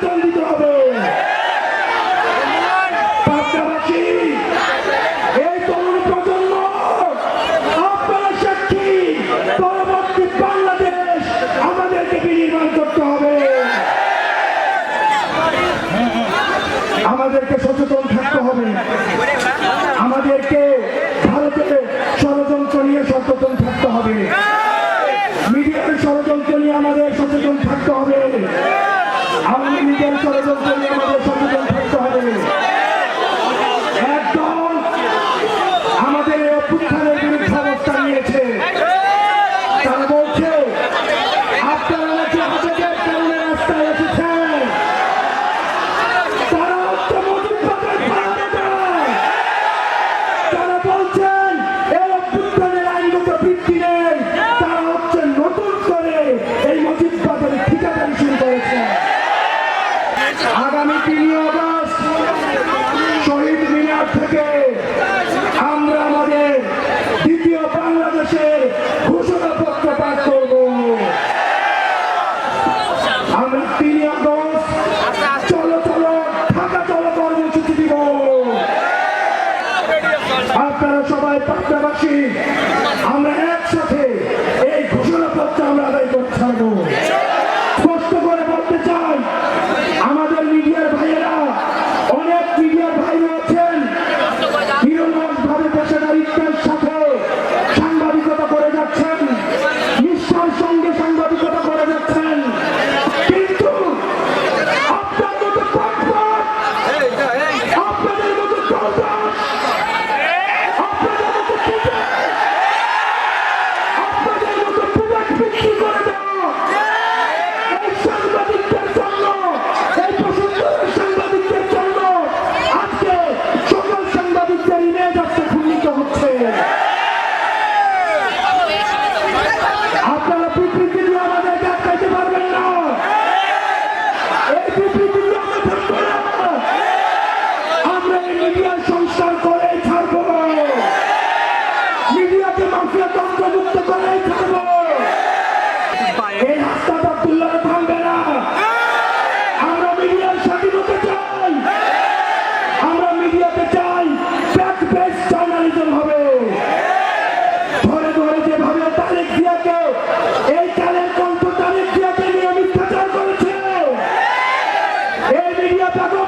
নির্বাচন দিতে করতে হবে। আমাদেরকে সচেতন থাকতে হবে। আমাদেরকে ভারতের ষড়যন্ত্র নিয়ে সচেতন থাকতে হবে। Obrigado, আপনারা সবাই পাবনাবাসী আমরা একসাথে এই ঘোষণাপত্র আমরা আদায় করতে থাকব আমরা মিডিয়ার সংস্কার করে ছাড়ব মিডিয়াকে মাফিয়া তন্ত্র মুক্ত করে ছাড়ব। Pagou